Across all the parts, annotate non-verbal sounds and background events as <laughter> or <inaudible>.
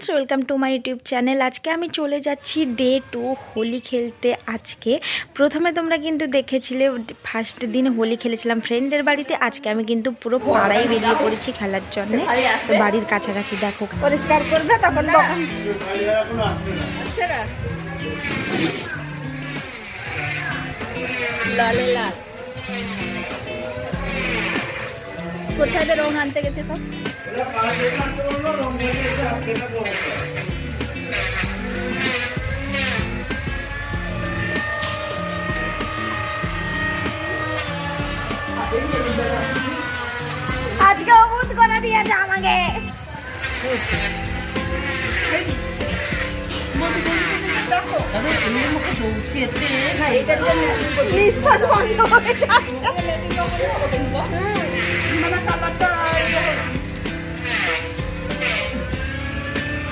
Friends welcome to my YouTube channel আজকে আমি চলে যাচ্ছি ডে টু হোলি খেলতে আজকে। প্রথমে তোমরা কিন্তু দেখেছিলে ফার্স্ট দিন হোলি খেলেছিলাম ফ্রেন্ডের বাড়িতে। আজকে আমি কিন্তু পুরো পাড়ায় বেরিয়ে পড়েছি খেলার জন্য। তো বাড়ির কাছাকাছি দেখো পরিষ্কার করবে তখন লালে লাল কোথায় রং আনতে গেছে সব? আজকে অবুত করে দিয়েছে আমাকে। নিঃশ্বাস বন্ধ হয়ে যাচ্ছে।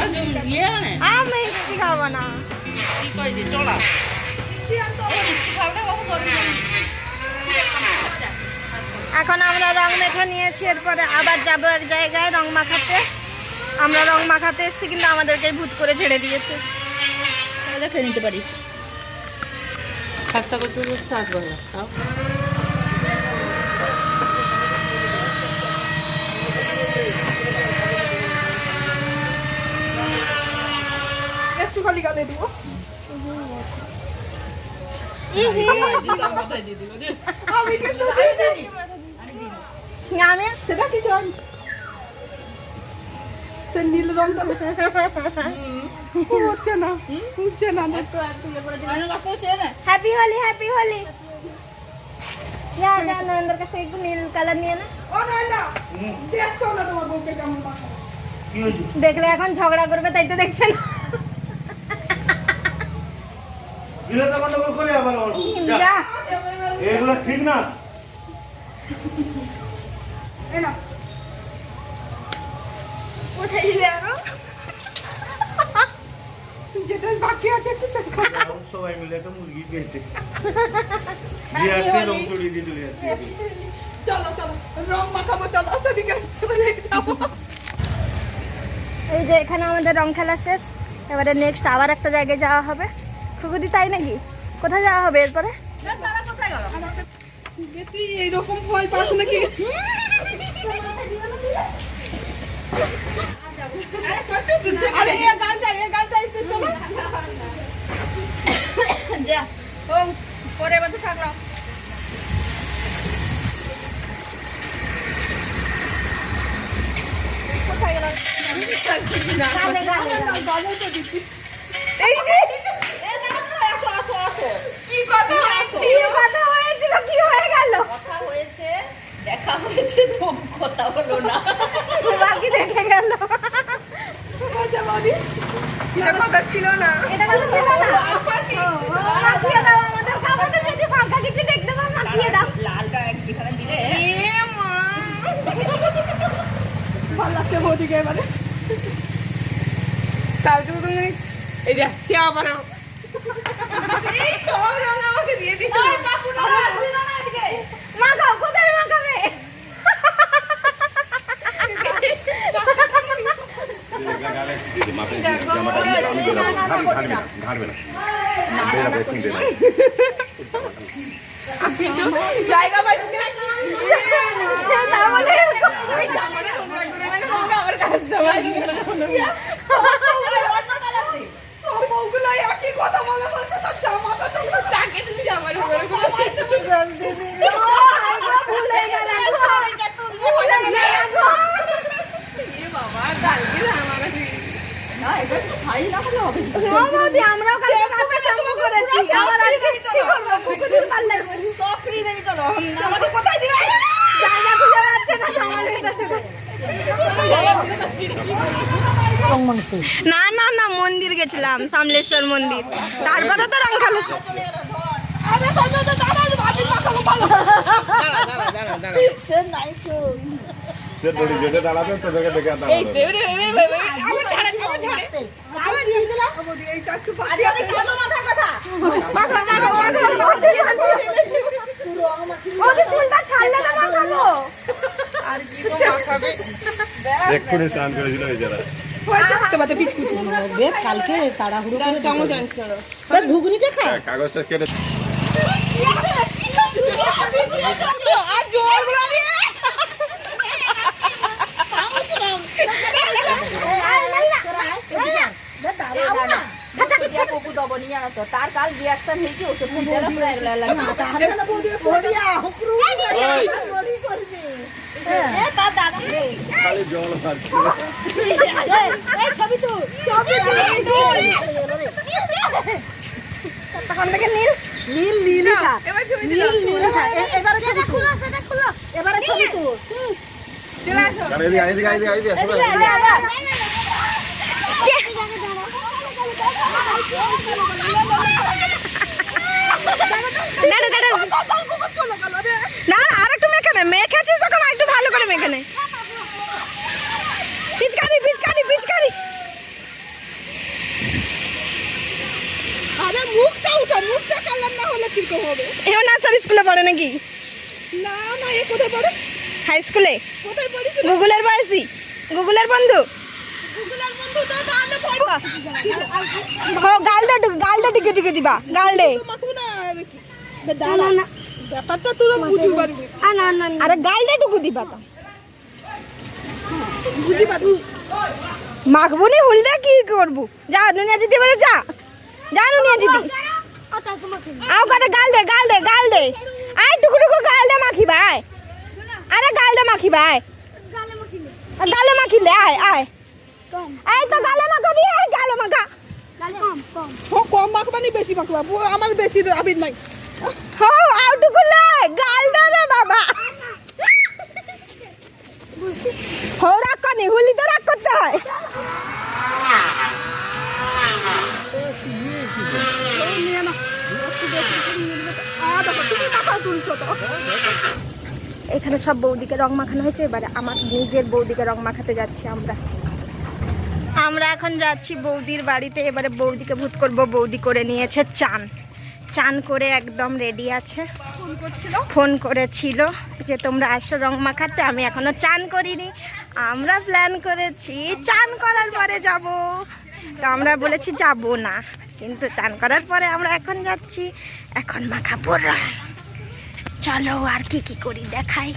আমি মিষ্টি খাব না। এখন আমরা রং মেখে নিয়েছি এরপরে আবার যাব এক জায়গায় রং মাখাতে। আমরা রং মাখাতে এসেছি কিন্তু আমাদেরকে ভূত করে ছেড়ে দিয়েছে। তাহলে খেয়ে নিতে পারিস। একটা করতে বাংলা তাও আমি সেটা কি চল? সে নীল রংটা উঠছে না উঠছে না। হ্যাপি হোলি হ্যাপি হোলি নরেন্দ্র কাছে একটু নীল কালার নিয়ে না। দেখলে এখন ঝগড়া করবে তাই তো দেখছেন তো গন্ডগোল করে আবার। যা। এগুলো ঠিক না? কোথায় দিবে আরও? যেটা বাকি আছে একটু শেষ কর। সবাই মিলে একটা মুরগি পেয়েছে দিয়ে যাচ্ছে রং চড়িয়ে দিয়ে চলে যাচ্ছে চলো চলো রং মাখাবো চলো সেদিকে যাব। এই যে এখানে আমাদের রং খেলা শেষ। এবারে নেক্সট আবার একটা জায়গায় যাওয়া হবে। খুকুদি তাই নাকি? কোথায় যাওয়া হবে এরপরে? এইরকম ভয় নাকি পরে বসে থাকল গানে গানে গানও তো দিচ্ছি এই কি কথা কথা হয়েছিল কি হয়ে গেল? কথা হয়েছে দেখা হয়েছে তো কথা হলো না। বাকি দেখে গেল? আচ্ছা বৌদি এটা কথা ছিল না। এটা কথা ছিল না? ও, ও, মাখিয়ে দাও আমাদের আমাদের যদি ফাঁকা কিছু দেখতে পাও মাখিয়ে দাও। লালটা এখানে দিলে। এ মা। ভালো লাগছে বৌদিকে এবারে। কালকে তুমি এই যে সে আবার এই সব রং আমাকে দিয়ে দিল মাখাও কোথায় মাখাবে? জায়গা পাচ্ছি না। তাহলে আমার কাছে সব বউগুলো একই কথা বলে বলছে তার জামাটা তো তাকে তুমি জামার উপরে কোনো পয়সা ভুলে গেলাম ভুলে গেলাম এ বাবা কালকে আমার না এবার খাই না হলে হবে ও বৌদি, না না না মন্দির গেছিলাম সামলেশ্বর মন্দির। তারপরে তো রং খেলা <laughs> এক্ষুনি স্নান করেছিল বেচারা তোমাতে পিচকুটি বেদ কালকে তাড়াহুড়ো করে চামচ আনছ না বেদ ঘুগনিটা খা। হ্যাঁ, কাগজটা কেটে তার কাল রিয়াকশন হয়েছে ওকে পুজোর পুরো এগুলা লাগে খালি নীল নীল নীল নীলই খা এবারে ছবি তুল। এবারে ছবি তুল। চলে আসো। আরে এদিকে এদিকে এদিকে এদিকে সবাই দাঁড়া দাঁড়া না না আর একটু মেখে নে মেখেছিস যখন আর একটু ভালো করে মেখে নে পিচকারি পিচকারি পিচকারি আরে মুখটা উঠা মুখটা কালার না হলে কি হবে। এও নার্সারি স্কুলে পড়ে নাকি? না না এ কোথায় পড়ে? হাই স্কুলে? কোথায় পড়িস গুগলের বয়সী? গুগলের বন্ধু? গুগলের বন্ধু তো তাহলে গালটা গালটা ঢুকে দিবা গালডে মাখবো না না ব্যাপারটা তোরা বুঝতে পারবি। আরে গালটা ঢুকু দিবা তো। বুঝতে পারবি। মাখবো নি হুলটা কি করব? যা নুনিয়া দিদি বলে যা। যা নুনিয়া দিদি। আও কাটা গাল দে গাল দে গাল দে। আয় টুকু টুকু গাল দে মাখি ভাই। আরে গাল দে মাখি ভাই। গালে মাখিলে আয় আয়। এই তো গালে মাখাবি আয় গালে মাখা। ও কম মাখবানি বেশি মাখবা? আমার বেশি আবির নাই। হো আও টুকু লে গাল দে রে বাবা। হো রাগ কনি হুলি তো রাগ করতে হয়। নিয়ে না এখানে সব বৌদিকে রং মাখানো হয়েছে এবারে আমার নিজের বৌদিকে রং মাখাতে যাচ্ছি আমরা। আমরা এখন যাচ্ছি বৌদির বাড়িতে এবারে বৌদিকে ভূত করব বৌদি করে নিয়েছে চান। চান করে একদম রেডি আছে। ফোন করছিল? করেছিল যে তোমরা আসো রং মাখাতে আমি এখনও চান করিনি। আমরা প্ল্যান করেছি চান করার পরে যাব। তো আমরা বলেছি যাব না। কিন্তু চান করার পরে আমরা এখন যাচ্ছি। এখন মাখাবো রং। চলো আর কি কি করি দেখাই।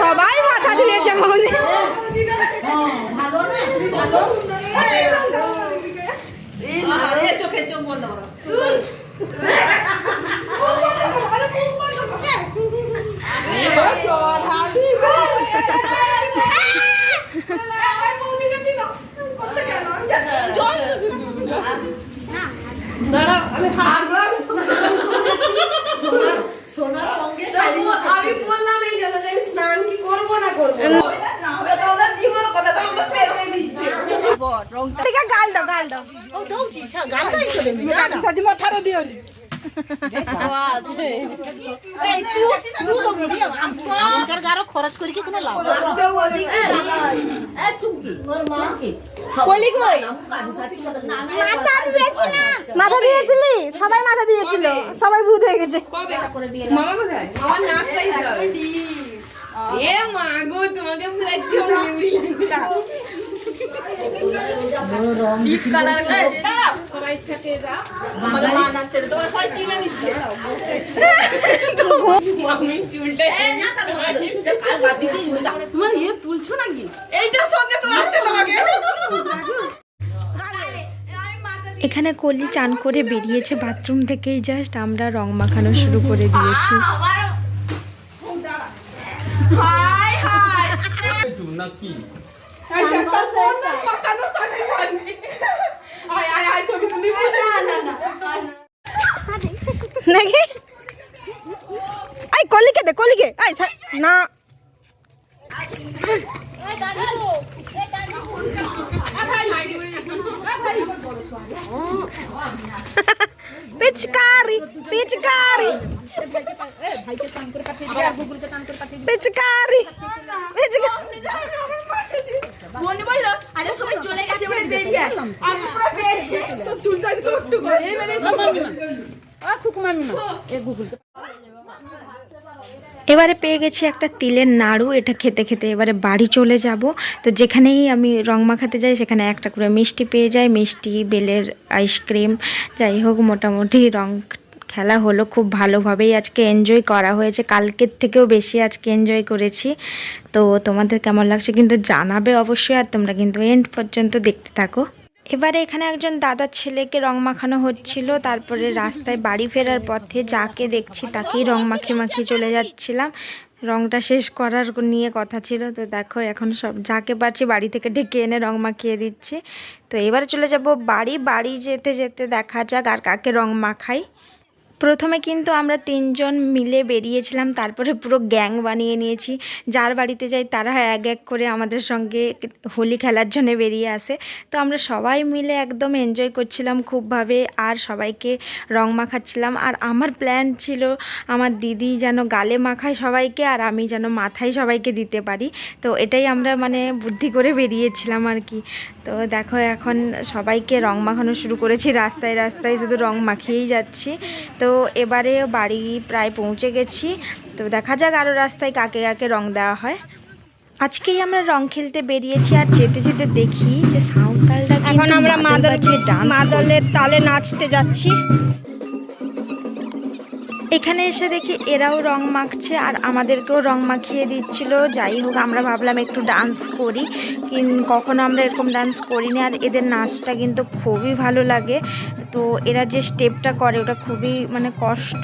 সবাই মাথা চোখে চোখ বন্ধ করো আমি বললাম এই জন্য আমি কি মাথারে গারো খরচ করি কি কোনো লাভ কলি কই মাথা দিয়েছিলি? সবাই মাথা দিয়েছিল। সবাই ভূত হয়ে গেছে। মামা কোথায় আমার নাক পাইছে এ মাগো তোমাকে পুরো ডিপ কালার সবাই থেকে যা আমাদের মা তোমার সবাই চিনে দিচ্ছে আমি চুলটা তোমার ইয়ে তুলছো নাকি এইটার সঙ্গে তোলা হচ্ছে তোমাকে এখানে কলি চান করে বেরিয়েছে বাথরুম থেকেই জাস্ট আমরা রং মাখানো শুরু করে দিয়েছি হাই হাই না কি এই একটা ফোন না মাখানো সামনে পারবি আয় আয় আয় ছবি তুলি না না না নাকি আই কলিকে দে কলিকে আই সা- না পিচকারি পিচকারি পিচকারি মনে বলল আরে সবাই চলে গেছে বলে বেরিয়ে আমি পুরো বেরিয়ে তো চুলটা একটু একটু করে এবারে এবারে পেয়ে গেছি একটা তিলের নাড়ু এটা খেতে খেতে এবারে বাড়ি চলে যাব। তো যেখানেই আমি রং মাখাতে যাই সেখানে একটা করে মিষ্টি পেয়ে যাই মিষ্টি বেলের আইসক্রিম যাই হোক মোটামুটি রং খেলা হলো খুব ভালোভাবেই আজকে এনজয় করা হয়েছে। কালকের থেকেও বেশি আজকে এনজয় করেছি। তো তোমাদের কেমন লাগছে কিন্তু জানাবে অবশ্যই আর তোমরা কিন্তু এন্ড পর্যন্ত দেখতে থাকো। এবারে এখানে একজন দাদার ছেলেকে রং মাখানো হচ্ছিল। তারপরে রাস্তায় বাড়ি ফেরার পথে যাকে দেখছি তাকেই রং মাখিয়ে মাখিয়ে চলে যাচ্ছিলাম। রংটা শেষ করার নিয়ে কথা ছিল। তো দেখো এখন সব যাকে পারছি বাড়ি থেকে ডেকে এনে রং মাখিয়ে দিচ্ছি। তো এবারে চলে যাব বাড়ি। বাড়ি যেতে যেতে দেখা যাক আর কাকে রং মাখাই। প্রথমে কিন্তু আমরা তিনজন মিলে বেরিয়েছিলাম, তারপরে পুরো গ্যাং বানিয়ে নিয়েছি। যার বাড়িতে যাই, তারা এক এক করে আমাদের সঙ্গে হোলি খেলার জন্য বেরিয়ে আসে। তো আমরা সবাই মিলে একদম এনজয় করছিলাম খুবভাবে, আর সবাইকে রং মাখাচ্ছিলাম। আর আমার প্ল্যান ছিল, আমার দিদি যেন গালে মাখায় সবাইকে, আর আমি যেন মাথায় সবাইকে দিতে পারি। তো এটাই আমরা মানে বুদ্ধি করে বেরিয়েছিলাম আর কি। তো দেখো এখন সবাইকে রং মাখানো শুরু করেছি। রাস্তায় রাস্তায় শুধু রং মাখিয়েই যাচ্ছি। তো এবারে বাড়ি প্রায় পৌঁছে গেছি। তো দেখা যাক আরও রাস্তায় কাকে কাকে রং দেওয়া হয়। আজকেই আমরা রং খেলতে বেরিয়েছি আর যেতে যেতে দেখি যে সাঁওতালটা এখন আমরা মাদল মাদলের তালে নাচতে যাচ্ছি। এখানে এসে দেখি এরাও রং মাখছে আর আমাদেরকেও রং মাখিয়ে দিচ্ছিল। যাই হোক, আমরা ভাবলাম একটু ডান্স করি। কখনো আমরা এরকম ডান্স করিনি আর এদের নাচটা কিন্তু খুবই ভালো লাগে। তো এরা যে স্টেপটা করে ওটা খুবই মানে কষ্ট,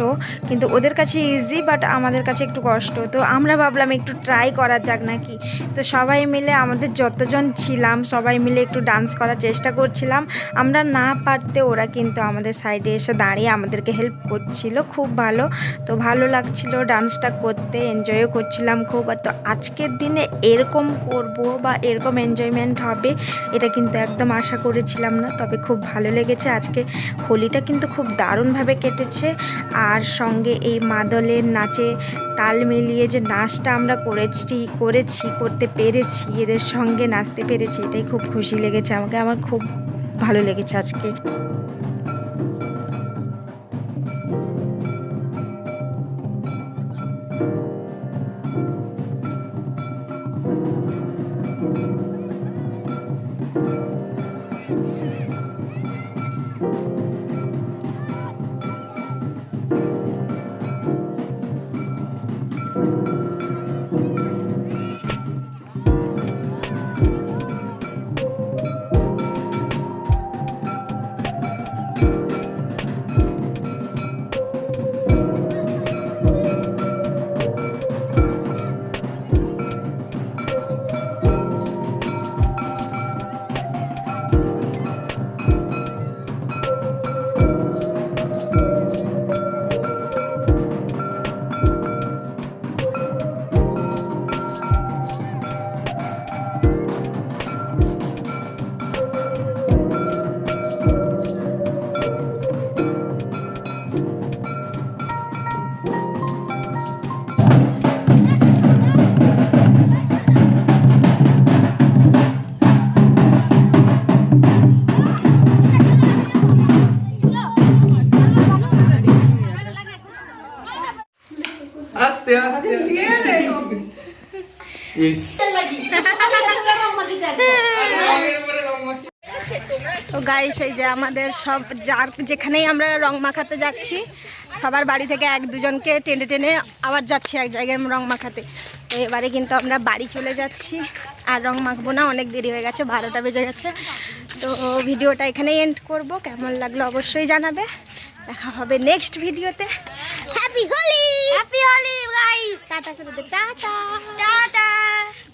কিন্তু ওদের কাছে ইজি বাট আমাদের কাছে একটু কষ্ট। তো আমরা ভাবলাম একটু ট্রাই করা যাক নাকি। তো সবাই মিলে আমাদের যতজন ছিলাম, সবাই মিলে একটু ডান্স করার চেষ্টা করছিলাম। আমরা না পারতে ওরা কিন্তু আমাদের সাইডে এসে দাঁড়িয়ে আমাদেরকে হেল্প করছিল, খুব ভালো। তো ভালো লাগছিল ডান্সটা করতে এনজয়ও করছিলাম খুব। আর তো আজকের দিনে এরকম করব বা এরকম এনজয়মেন্ট হবে, এটা কিন্তু একদম আশা করেছিলাম না। তবে খুব ভালো লেগেছে আজকে হোলিটা কিন্তু খুব দারুণভাবে কেটেছে। আর সঙ্গে এই মাদলের নাচে তাল মিলিয়ে যে নাচটা আমরা করেছি করেছি, করতে পেরেছি, এদের সঙ্গে নাচতে পেরেছি, এটাই খুব খুশি লেগেছে আমাকে। আমার খুব ভালো লেগেছে আজকে। তো গাইস এই যে আমাদের সব যার যেখানেই আমরা রং মাখাতে যাচ্ছি সবার বাড়ি থেকে এক দুজনকে টেনে টেনে আবার যাচ্ছি এক জায়গায় রং মাখাতে। তো এবারে কিন্তু আমরা বাড়ি চলে যাচ্ছি আর রং মাখবো না অনেক দেরি হয়ে গেছে বারোটা বেজে গেছে। তো ভিডিওটা এখানেই এন্ড করব কেমন লাগল অবশ্যই জানাবে। দেখা হবে নেক্সট ভিডিওতে Happy Holi! Happy Holi, guys! Tata, tata! Tata!